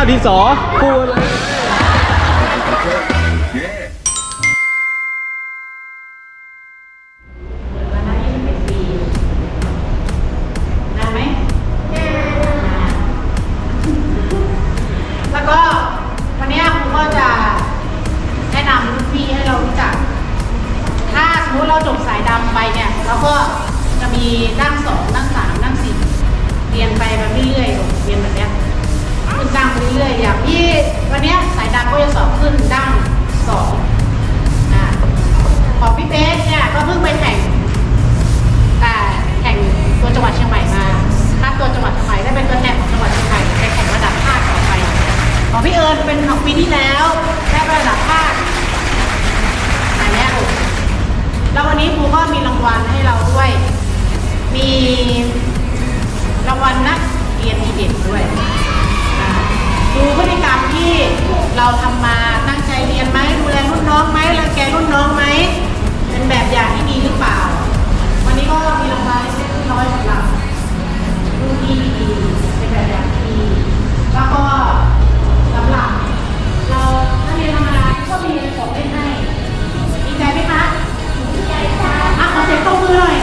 สวั เราทำมาตั้งใจเรียนไหมดูแลรุ่นน้องไหมรัแกรุ่นน้องไหมเป็นแบบอย่างที่ดีหรือเปล่า วันนี้ก็มีรางวัลเล็กน้อยสำหรับรุ่นที่ดีเป็นแบบอย่างที่ดีแล้วก็สำหรับเราถ้าเรียนธรรมดาก็มีของเล่นให้ดีใจไหมคะดีใจค่ะขอเสียงตบมือหน่อย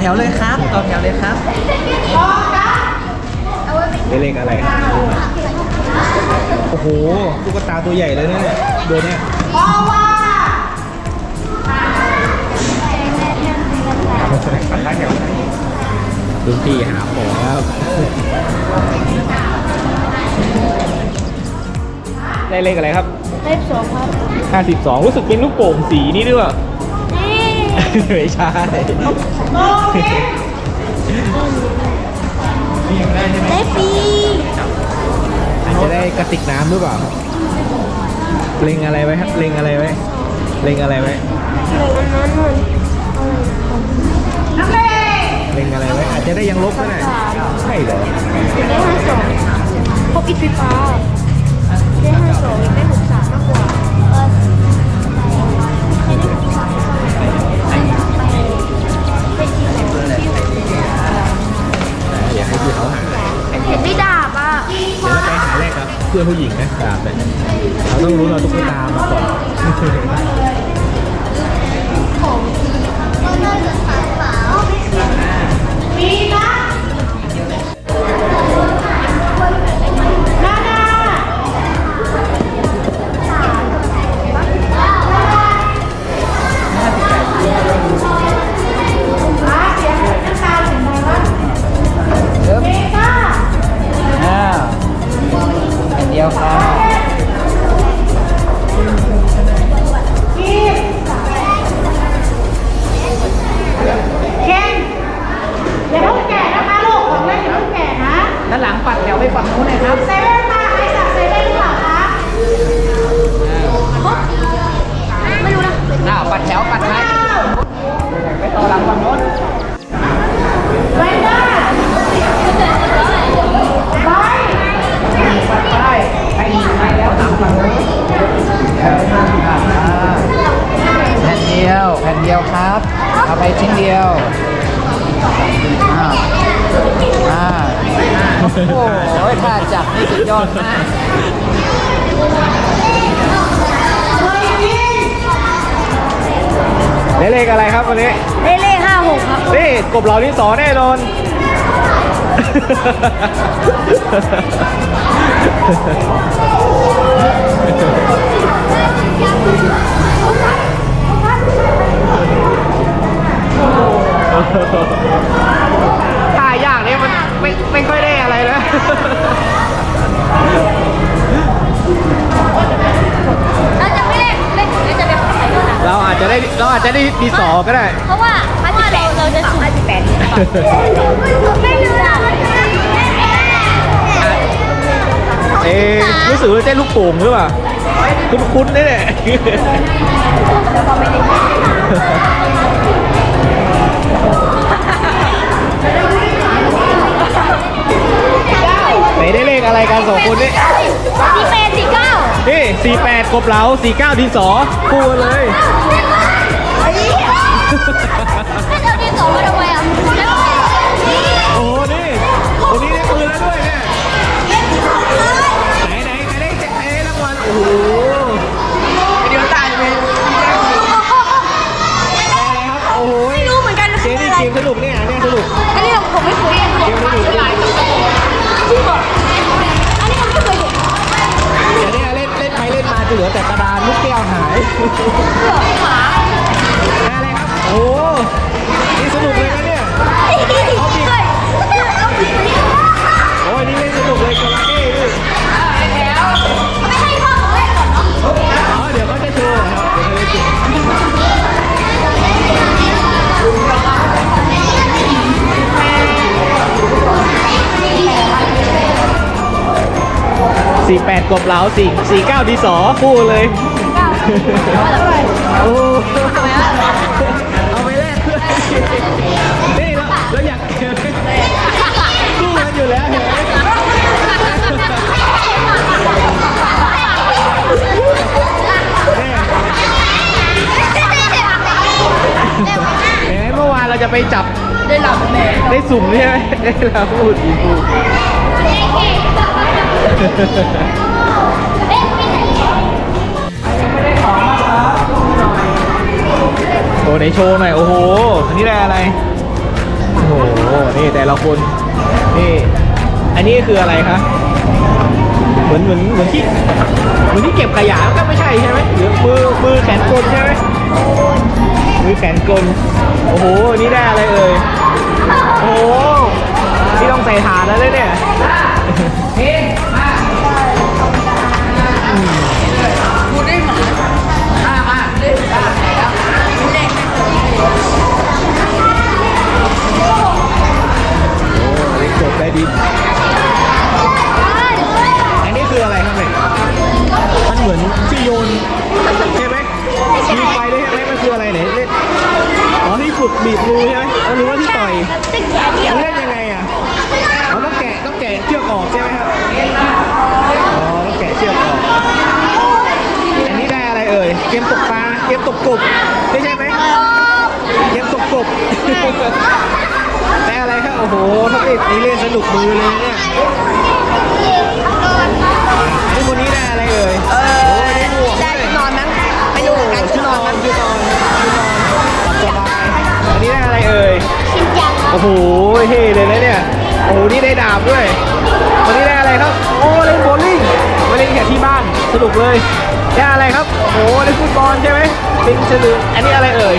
แถวเลยครับ ต่อแถวเลยครับได้เลขอะไรโอ้โหตุ๊กตาตัวใหญ่เลยนะเนี่ยตัวเนี้ยเพราะว่ารุ่นพี่หาของแล้วได้เลขอะไรครับเลขสองครับ52รู้สึกเป็นลูกโป่งสีนี่ด้วยนี่ ไม่ใช่โอเคได้ฟรีอาจจะได้กระติกน้ำหรือเปล่าครับเล็งอะไรไว้ครับ เล็งอะไรไว้ เล็งอะไรไว้หนึ่งอันนั้นมันน้ำเลเล็งอะไรไว้อาจจะได้ยังลบก็ได้ใช่เหรอได้ห้าสองพวกอิทธิฟ้า ผู้หญิงนะ ด้านหลังปัดแถวไปฝั่งนู้นหน่อยครับเซเว่นมาใครสั่งเซเว่นหรือเปล่าคะไม่รู้นะอ้าวปัดแถวปัดท้ายไปต่อหลังฝั่งนู้นไรเดอร์ไปปัดไปไปไปแล้วตามฝั่งนู้นแผ่นเดียวแผ่นเดียวครับ เอาไปชิ้นเดียวอ้าวอ่า โอ้โหถ้าจับนี่สุดยอดมากเคยกินได้เลขอะไรครับวันนี้ได้เลขห้าหกครับนี่กบเหล่านี้สอแน่นอนท่ายากเนี่ยมัน ไม่ไม่ค่อยได้อะไรนะเราจะไม่เล่นเล่นเราจะเป็นของใครด้วยนะเราอาจจะได้เราอาจจะได้ดีสอก็ได้ เพราะว่าพันแปดเราจะสุ่มพันแปดไม่รู้อะเอ๊ะรู้สึกว่าเต้นลูกโป่งหรือเปล่า คุ้นๆนี่แหละ อะไรกันสองคนนี่สี่แปดสี่เก้านี่สี่แปดกบเหลาสี่เก้าดินสอคู่กันเลย 48 กบเหลา4 49 ดีสอคู่เลยโอ้เอาไปแลกเพื่อนนี่แล้วแล้วอยากเก็บคู่กันอยู่แล้วเห็นเมื่อวานเราจะไปจับได้หลับได้สุ่มใช่ไหมได้หลับพูดอีกพูด โอ้ไหนโชว์หน่อย โอ้โห อันนี้ได้อะไร โอ้โห นี่แต่ละคน นี่ อันนี้คืออะไรคะ เหมือนเหมือนเหมือนที่เหมือนที่เก็บขยะก็ไม่ใช่ใช่ไหมหรือมือมือแขนกลใช่ไหมมือแขนกล โอ้โห นี่ได้อะไรเอ่ย โอ้โห นี่ต้องใส่ถาดแล้วเนี่ย ได้ดีอันนี้คืออะไรครับเนี่ยมันเหมือนที่โยนใช่ไหมมีไฟด้วยใช่ไหมมันคืออะไรเนี่ยเล่นอ๋อที่ฝึกบีบมือใช่ไหมเอาหรือว่าที่ต่อยเล่นยังไงอะเราต้องแกะต้องแกะเชือกออกใช่ไหมครับอ๋อต้องแกะเชือกออกอันนี้ได้อะไรเอ่ยเกมตกปลาเกมตกกบไม่ใช่ไหม เกมตกกบ ได้อะไรครับ โอ้โหถ้าเด็กนี่เล่นสนุกมือเลยเนี่ยนนี้คนนี้ได้อะไรเอ่ยเอโอ้ยได้หมวกได้ชุดนอนมั้งไม่รู้เหมือนกันชุดนอนมั้งชุดนอนชุดนอนสบายอันนี้ได้อะไรเอ่ยชิมจังโอ้โหเท่เลยนะเนี่ยโอ้โหนี่ได้ดาบด้วยวันนี้ได้อะไรครับ โอ้เล่นโบว์ลิ่งมาเล่นแค่ที่บ้านสนุกเลยได้อะไรครับโอ้โหได้ฟุตบอลใช่ไหมลิงฉลืออันนี้อะไรเอ่ย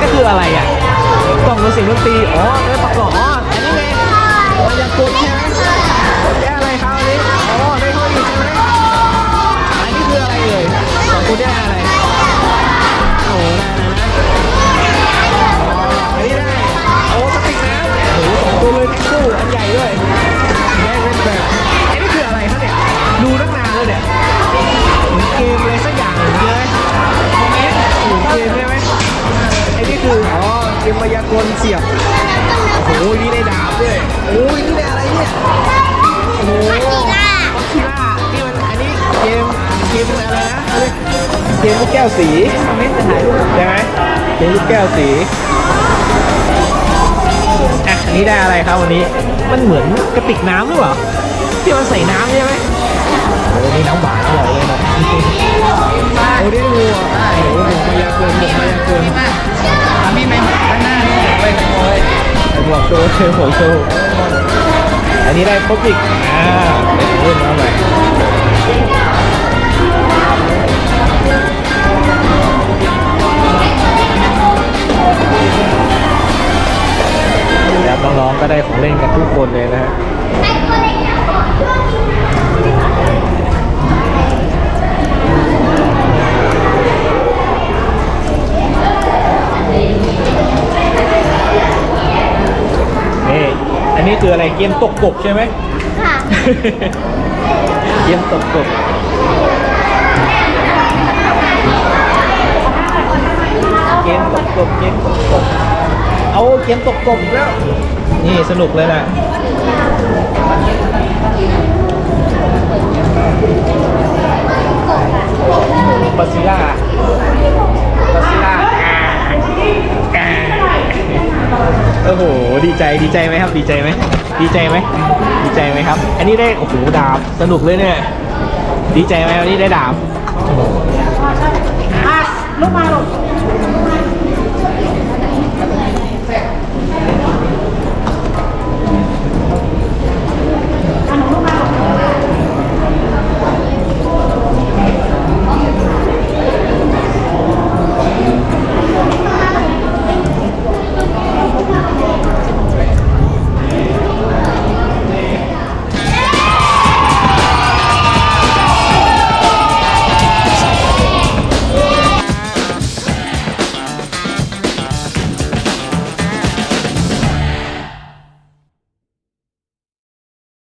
ก็คืออะไรอะกล่องดนตรีดนตรีอ๋อได้ประกอบ ม มมายากลเสียบโอ้โหนี่ได้ดาบด้วยโอ้ยนี่ได้อะไรเนี่ยโอ้โหพักคีล่านี่มันอันนี้เกมเกมอะไรนะเขาเรียกเกมลูกแก้วสีไม่จะถ่ายรูปใช่ไหมเกมลูกแก้วสีอะอันนี้ได้อะไรครับวันนี้ มันเหมือนกระติกน้ำหรือเปล่าที่มันใส่น้ำใช่ไหมโอ้นี่น้ำหวานอร่อยเลยนะโอ้ได้งูอะโอ้โหหมกมายากลหมก อ้หมวกโอ้หมวโชว์อันนี้ได้ครบอีกอ่าเป็นรุ่นมาใหม่แล้วน้องๆก็ได้ของเล่นกันทุกคนเลยนะฮะ นี่ อันนี้ คืออะไรเกมตกกบใช่ไหมค่ะ เกมตกกบเกมตกกบเกมตกกบเอาเกมตกกบอีกแล้ว นี่สนุกเลยนะบาซิล่าบาซิล่าโอ้โห ดี ใจดีใจไหมครับ ดีใจไหมดีใจไหมดีใจไหมครับ อันนี้ได้โอ้โหดาบสนุกเลยเนี่ยดีใจไหมวันนี้ได้ดาบอะลุกมาลูก